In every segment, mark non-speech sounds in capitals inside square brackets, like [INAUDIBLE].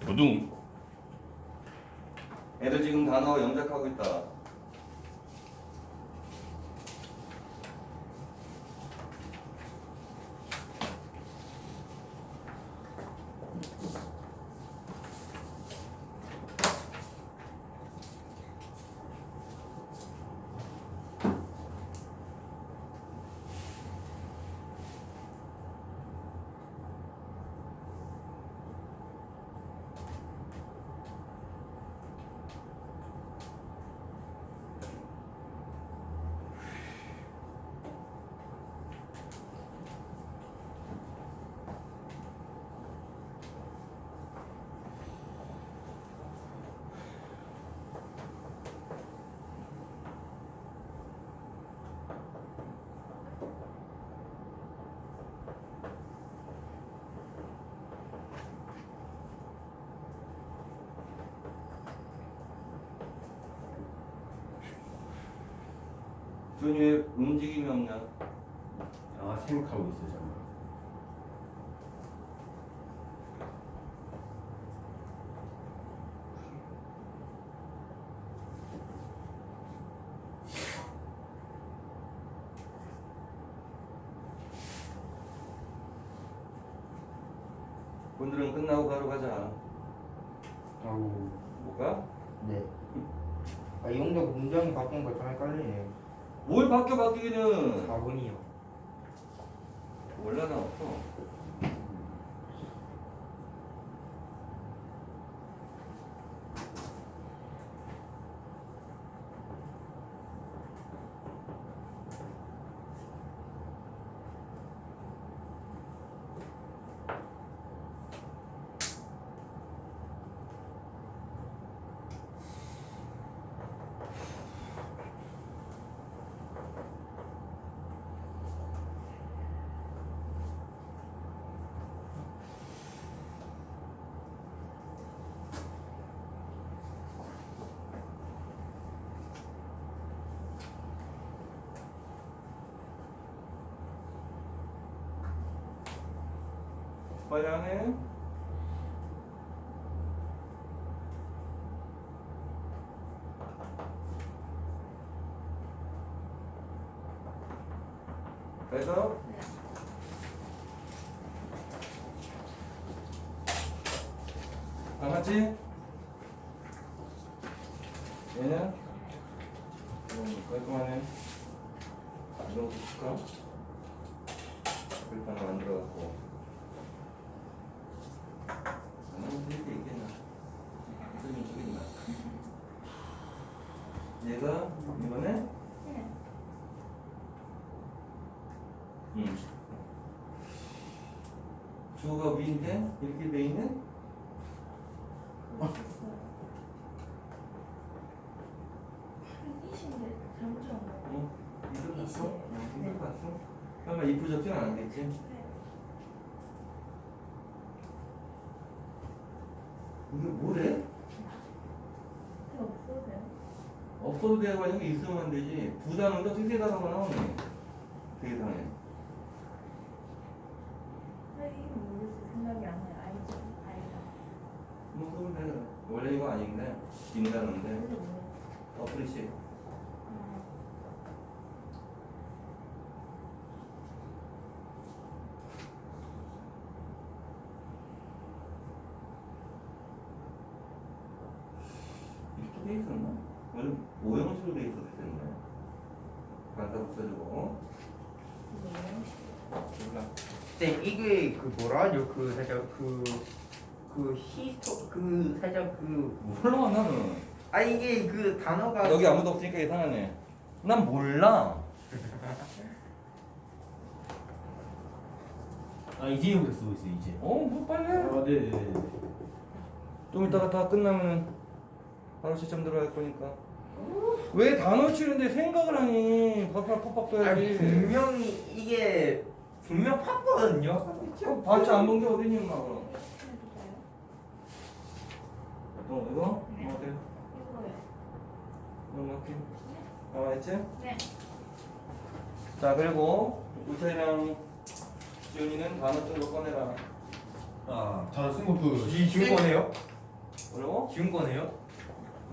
부둥. 애들 지금 단어 영작하고 있다. 준이 왜 움직임이 없냐? 아 생각하고 있어 잠깐. 오늘은 끝나고 바로 가자. 아우 뭐가? 네. 아, 이 용도 문장이 바뀐 거 좀 헷갈리네. 뭘 바뀌어 바뀌기는 4분이요. 몰라 나 없어. 해? 그래서 다 맞지? 얘는 음, 깔끔하네 이런 거 줄까? 그렇게 하나 만들어갖고 나는 이렇게 있겠나 그러면 주겠나 얘가 이번에 네. 음. 주어가 위인데 이렇게 돼 있는 이신데 잘못 적은 거예요. 어? 이걸 봤어? 이시. 어, 이걸 봤어? 설마 이프 적진 않았겠지? 네. 이게 뭐래? 그 없어도 돼요? 없어도 되고 이게 있으면 되지 부단어가 두세 단어가 나오네 세상에 네, 이거 모르겠어요. 생각이 안 나요. 알죠? 알죠. 뭐 그러면 되잖아 뭐예요? 어프리시 아, 이렇게 돼 있었나? 원래 오형식으로 돼 간다 붙여주고 이거 영양식. 몰라 쌤, 이게 그 뭐라 하죠? 그 살짝 그, 그 히스토, 그 살짝 그. 몰라 나는 아, 이게 그 단어가. 여기 아무도 없으니까 이상하네 난 몰라 아 이제 여기 쓰고 있어 이제. 어뭐 빨리 해. 아 네네. 좀 이따가 다 끝나면은 바로 시점 들어갈 거니까 왜 단어 치는데 생각을 하니 팍팍 팍팍 아니, 써야지 분명히 이게 분명 팠거든요. 어, 봤지 안본게 어딨니 그럼? 어 이거? 네. 어 어때? 이거요. 이거 맞지? 알아있지? 네. 자 그리고 우태랑 지훈이는 단어 좀더 꺼내라 아 단어 쓴거 그. 지 지운 거네요? 뭐라고? 지운 거네요?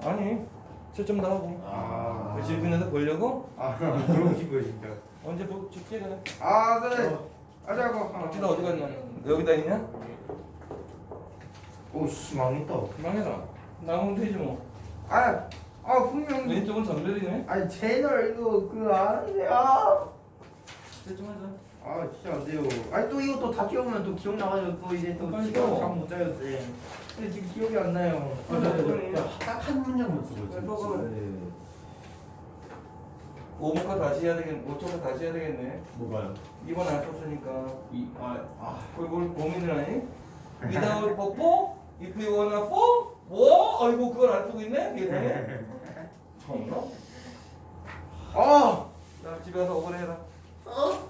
아니 채점도 하고 아. 그 질문에서 보려고 아 그러고 싶어요 진짜. 언제 보 죽지 그래 아 네. 아자고. 박진아 어디 갔냐 여기다 있냐? 오씨 망했다. 망해라 나오면 되지 뭐 아, 아 분명. 왼쪽은 전별이네 아니 채널 이거 그 아는데 아. 채점하자 아 진짜 안 돼요. 아니 또 이거 또다 끼우면 또 기억 나가지고 또 이제 또 빨리 시간. 잠못 자요 쌤. 근데 지금 기억이 안 나요. 아, 네, 네. 딱한 문장만 쓰고 있어. 네, 써봐. 네. 5번과 다시 해야 되겠네 5초과 다시 해야 되겠네 뭐가요? 2번 안 썼으니까 이 아 아. 그걸 뭘 고민을 하니? [LAUGHS] without 뽀뽀? If you wanna 뽀? 뭐? 아이고 그걸 안 쓰고 있네? 이게 되네? 정말? 아. 나 집에 가서 억울해라 어?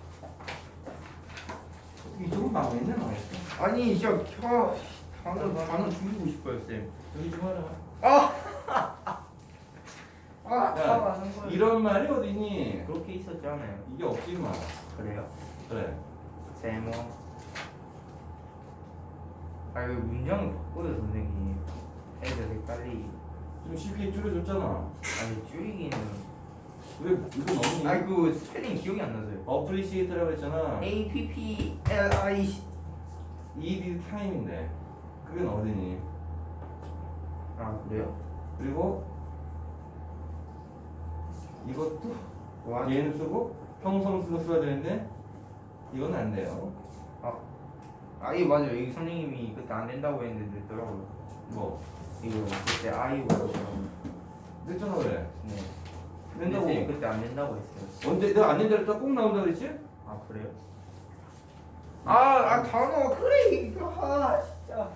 이쪽은 망했네 망했어 아니 진짜 켜. 단어 단어 죽이고 싶어요 쌤. 여기 좀 하라 아. 아, 다 야, 많은 거예요. 이런 말이 어디니? 그렇게 있었잖아요. 이게 없지 마 그래요? 그래 세모. 아 이거 문장을 바꿔요 선생님. 애들이 빨리 좀 쉽게 줄여줬잖아 아니 줄이기는. 왜 이거 너무 아니 그 스펠링 기억이 안 나서요. 어프리시에이트라고 했잖아 A P P L I C. ED 타임인데 그건 어디니? 아 그래요? 그리고 이것도 와. 얘는 쓰고 평성수도 써야 되는데 이건 안 돼요 아 이거 맞아요. 이거 선생님이 그때 안 된다고 했는데 됐더라고요. 뭐 이거 그때 아이오라고. 됐잖아 그래 네. 된다고 선생님 그때 안 된다고 했어요. 언제 내가 안 된다 했다 꼭 나온다 그랬지? 아 그래요? 아, 아 단어 그래 이거 아 진짜.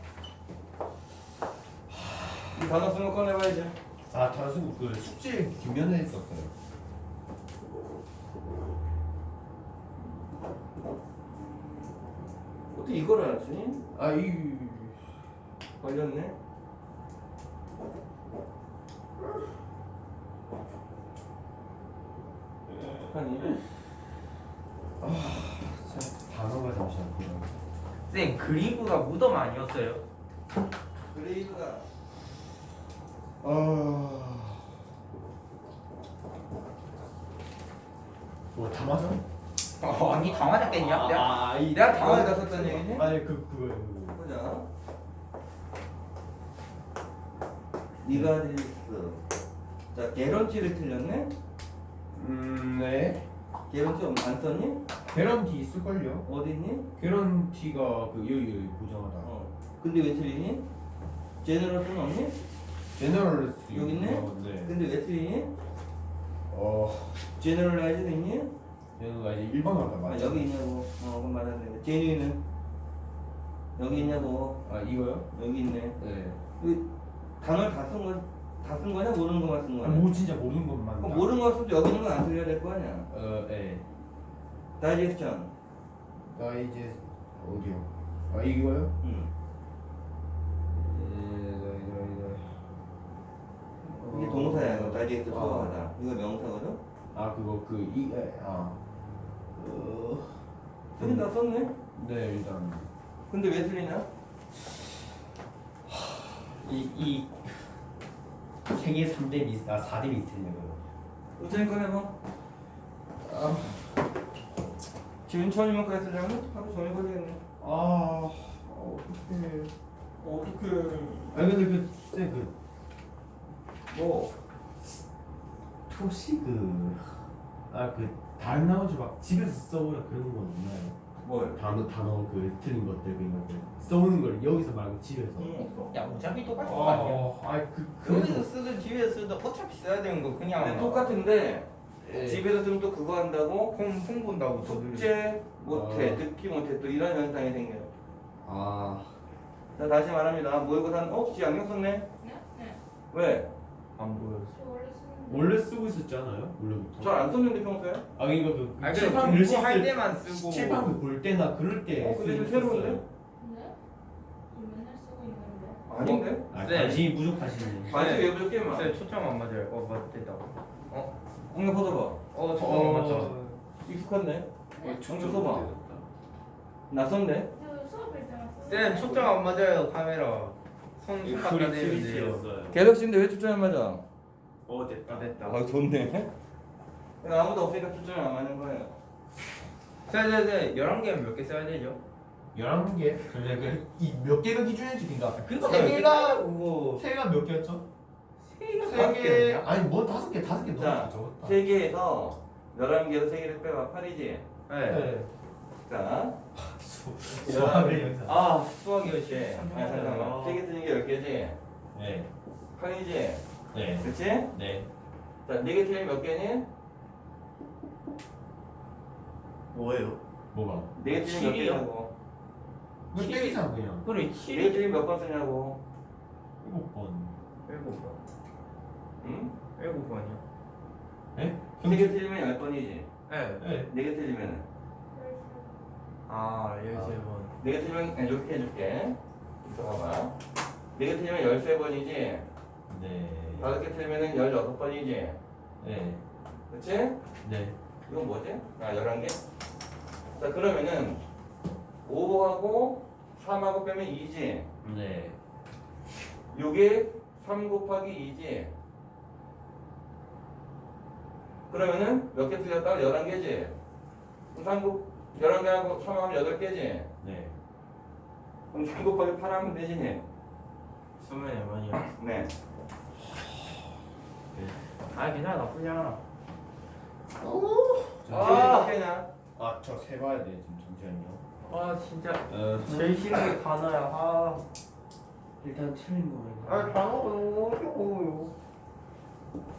이 단어 쓰는 거 꺼내봐야지 아 단어 쓴거 그 숙제 뒷면에 했었어요. 어떻게 이걸 안 쓰니? 아이 걸렸네 어떡하니? 단어가 잠시만요. 쌤 그리브가 무덤 아니었어요? 그레이브가 아. 뭐다 맞아? 어, 아니 다 맞았겠냐? 내가 아, 이 내가. 썼다는 얘기지? 아니 그 그거요. 그거. 보자 니가디스 자 개런티를 틀렸네? 음 네. 개런티 안 썼니? 개런티 있을걸요? 어디 있니? 개런티가 그 여기 여기 보장하다. 어 근데 왜 틀리니? 제너럴은 없니? 제너럴 여기 있네? 네. 근데 왜 틀리니? 어. 제너럴라이즈도 있니? 얘가 이제 일반 말다 아, 맞죠? 여기 있냐고 어 그건 말하는데 제뉴인은 여기 있냐고 아 이거요? 여기 있네 네. 그 단어를 다쓴 거, 다쓴 거냐 모르는 것만 쓴 아, 거냐? 뭐 진짜 모르는 것만. 그럼 딱. 모르는 거 쓰도 여기 있는 건안 틀려야 될 거 아니야 어, 예. 다이제스션 나 이제 어디요? 아 이거요? 응. 이게 동사야 이거 다이제스트 아. 소화하다 이거 명사거든? 아 그거 그이 아. 어. 쓰긴 다 썼네 네 일단 근데 왜 틀리냐? 이이 세계 3대 미스 아 4대 미스터리네 그거. 우선이 꺼내봐 아. 지금 처음이만까지 쓰려면 하루 종일 걸리겠네 아. 어떡해. 어떡해 아니 근데 그쌤그 뭐 혹시 그 아 그 다른 나머지 막 집에서 써보라 그런 건 없나요? 뭘? 단어 단어 그 틀린 것들 그런 것들 써오는 걸 여기서 말고 집에서. 응 없어 야 어차피 똑같은 거 아니야? 아, 아이 그 여기서 쓰든 집에서 쓰든 어차피 써야 되는 거 그냥 근데 똑같은데 예. 집에서 쓰면 또 그거 한다고 폰, 폰 본다고 더 늘리- 숙제 못해 아. 듣기 못해 또 이런 현상이 생겨요 아 자 다시 말합니다 모의고사는 어? 지 안경 썼네? 네? 네. 왜? 안 보여. 저 원래 쓰고 있었지 않아요? 원래부터. 잘안 썼는데 평소에? 아 그러니까 그 아 칠판 공부할 쓸 때만 쓰고 칠판 그볼 때나 그럴 때 어, 근데 좀 쓰고 새로운데? 있었어요. 건데? 저 맨날 쓰고 있는데. 아닌데? 아 네. 관심이 부족하시네. 관심 왜 부족해 마쌤 초점 안 맞아요. 어 맞겠다. 엉겨 벗어봐 어 초점 안 맞죠. 익숙한데? 네? 엉겨 써봐 낯선데? 저 수업할 때만 쓰는 쌤 초점 안 맞아요 카메라. 손 이거 손 소리 갖다 대는데요. 트위치였어요. 갤럭시인데 왜 초점이 안 맞아? 어 됐다. 아 됐다. 아 좋네 아무도 없으니까 초점이 안 맞는 거예요 쌤쌤쌤 11개면 몇 개 써야 되죠? 11개? 그래 그몇 개가 기준이지 그니까 그거 세 개가 그거 세 개가 몇 개였죠? 세 개? 아니 뭐 다섯 개 다섯 개 자, 너무 적었다 3개에서 11개에서 3개를 빼봐 8이지? 네. 네. 자 수학의 아 수학이었지. 아, 잠깐만 3개 틀린 게 10개지? 네 8이지? 네. 그치? 네. 자 4개 틀리면 몇 개니? 뭐예요? 뭐가? 4개 틀리면 몇 칠이요? 개냐고 그 땡이잖아 그냥 그래 4개 7이 틀리면 몇번 쓰냐고 일곱 번 일곱 번. 응? 일곱 번이요? 네? 3개 틀리면 10번이지? 네. 네 4개 틀리면 아 열세 번. 4개 틀리면 그냥 이렇게 해줄게 이거 봐봐 4개 틀리면 13번이지? 네. 5개 틀리면 16번이지? 네. 그치? 네. 이건 뭐지? 아 11개? 자 그러면은 5하고 3하고 빼면 2지? 네. 요게 3 곱하기 2지? 그러면은 몇 개 틀렸다? 11개지? 3 곱, 11개하고 3하면 8개지? 네. 그럼 3 곱하기 8 하면 되지? 네. 수면 얼마냐? 네. 아 괜찮아 나쁘지 않아. 저- 아. 아, 아, 저 세봐야 돼 지금 잠시만요. 아 진짜 어, 제일 싫은 게 단어야. 아 일단 틀린 거. 아 단어가 너무 어려워요.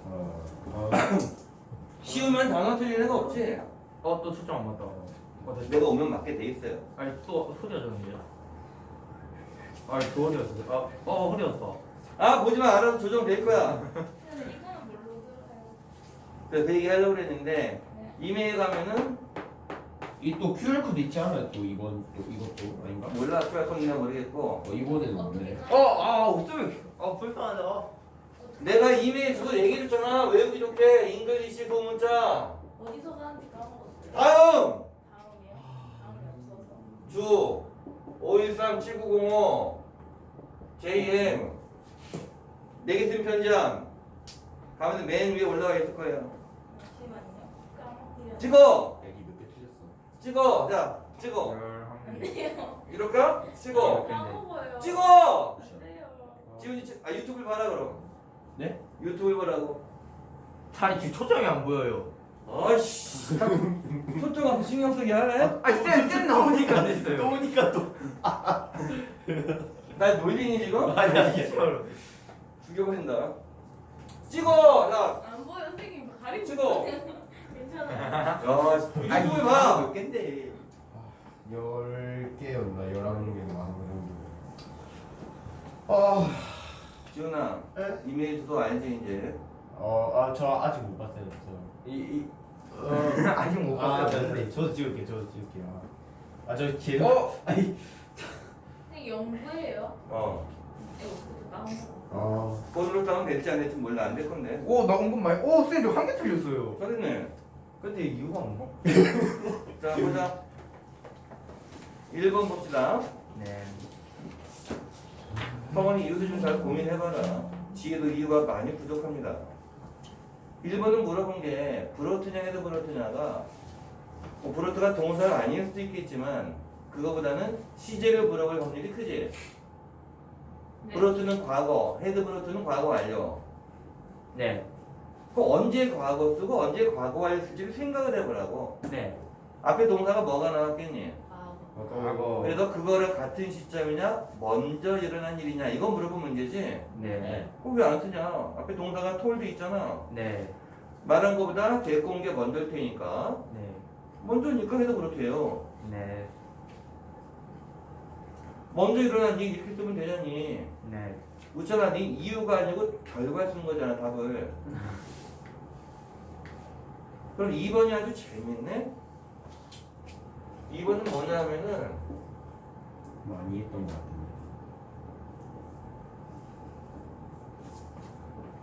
어, 어, [COUGHS] 쉬우면 단어 틀릴 애가 없지? 어또 초점 안 맞다. 어. 내가 오면 맞게 돼 있어요. 아니 또 흐려졌는데. 아니 또 흐려졌어. 아어 흐려졌어. 아, 보지 마. 알아서 조정될 거야. [LAUGHS] 근데 이거는 뭘로 들어가요? 그래서 그 얘기 하려고 그랬는데, 네. 이메일 가면은, 이 또 QR 코드 있지 않아요? 또 이번 또 이것도 아닌가? 몰라, QR 코드인가 모르겠고, 어 이번에는 없네. 어아 없으면 아 불편하다. 내가 이메일 주소 얘기해줬잖아. 외우기 좋게, 잉글리시 소문자. 어디서 가는지 까먹었어요. 다음! 다음이요? 다음이 없어서. 주 513-7905 JM 네개팀 편지함 가면 맨 위에 올라가 있을 거예요. 찍어! 여기 몇개 틀렸어? 찍어! 자, 찍어. 안 돼요. 이럴까? 찍어. 까먹어요. 찍어! 안 돼요. 지훈이 치- 아 유튜브를 봐라 그럼. 네? 유튜브 보라고. 아니 지금 초점이 안 보여요. 아이씨. 초점 앞 신경 쓰게 할래? 아니 쌤쌤 나오니까 됐어요. 또 오니까 또. 나 놀리니 지금? 아니 아니. 진짜로. 죽여버린다. 찍어! 야, 안 보여 선생님 가리고 찍어. 야 유튜브 봐. 몇 갠데? 열 개였나 열한 개나 한 정도. 아, 지훈아, 네? 이메일 주소 알지 이제? 어 아 저 아직 못 봤어요. 저 이 이 어. [LAUGHS] 아직 못 아, 봤어요. 네, 네. 저도 찍을게, 저도 찍을게요. 아, 저 계속. 어? 아니. 선생님 연구예요? 어. 이거 그거 까먹어. 아, 번호를 따면 될지 안 될지 몰라 안 될 건데. 오 나 은근 많이. 오 쌤 저한 개 틀렸어요. 잘했네. 근데 이유가 없나? [LAUGHS] 자 보자. 1번 봅시다. 네. 성원이 이유도 좀 잘 고민해봐라. 지혜도 이유가 많이 부족합니다. 1번은 물어본 게 브로트냐 해도 브로트냐가 뭐 브로트가 동사가 아닐 수도 있겠지만 그거보다는 시제를 물어볼 확률이 크지. 네. 브로트는 과거, 헤드 브로트는 과거 완료. 네. 그 언제 과거 쓰고 언제 과거 완료 쓸지를 생각을 해보라고. 네. 앞에 동사가 뭐가 나왔겠니? 아, 과거. 그래서 그거를 같은 시점이냐 먼저 일어난 일이냐 이거 물어본 문제지. 네. 그거 왜 안 쓰냐? 앞에 동사가 톨도 있잖아. 네. 말한 거보다 데리고 온 게 먼저일 테니까 네. 먼저니까 해도 그렇대요. 네. 먼저 일어난 일 이렇게 쓰면 되잖니. 네. 웃잖아, 네 이유가 아니고 결과 쓰는 거잖아 답을. [LAUGHS] 그럼 2번이 아주 재밌네. 2번은 뭐냐면은 많이 했던 것 같은데.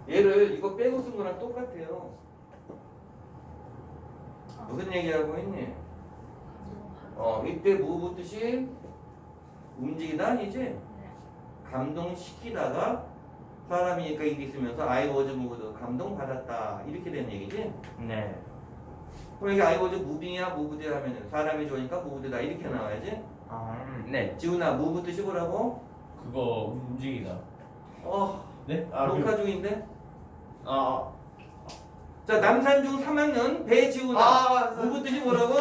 얘를 이거 빼고 쓴 거랑 똑같아요. 무슨 얘기하고 있니? 어, 이때 뭐 붙듯이 움직이다 아니지? 네. 감동시키다가 사람이니까 이게 있으면서 I was moved 감동받았다 이렇게 된 얘기지? 네. 그럼 이게 I was moving이야 moved 하면은 사람이 좋으니까 moved다 이렇게 나와야지? 아, 네. 지훈아 move 뜻이 뭐라고? 그거 움직이다. 어 네? 아, 그, 녹화 중인데? 아, 자 남산중 3학년 배지훈아 아, move 뜻이 뭐라고?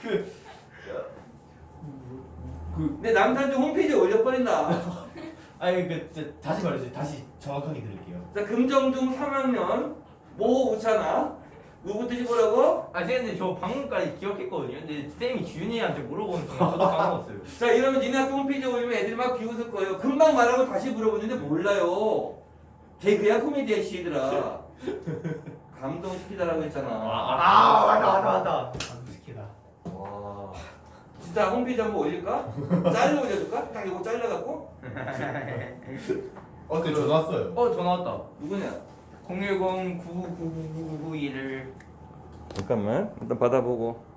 그, 그, 내 남산중 홈페이지에 올려버린다 [LAUGHS] 아니 그 진짜 다시 말해주세요. 다시 정확하게 들을게요. 자 금정중 3학년 모 우찬아 move 뜻이 뭐라고? 아, 선생님 저 방금까지 기억했거든요. 근데 쌤이 주윤이한테 물어보는 순간 저도 까먹었어요. 자 이러면 니네 학교 홈페이지에 올리면 애들이 막 비웃을 거예요 금방 말하고 다시 물어보는데 몰라요 개그야 코미디야 씨들아 감동시키다라고 했잖아 아, 맞다, 맞다, 맞다. 감시키다. 와 진짜 홈페이지 한번 올릴까? 잘라 올려줄까? 딱 이거 잘라갖고 [LAUGHS] 어, 그 전화 왔어요. 어, 전화 왔다. 누구냐? 010-999991을 잠깐만 일단 받아보고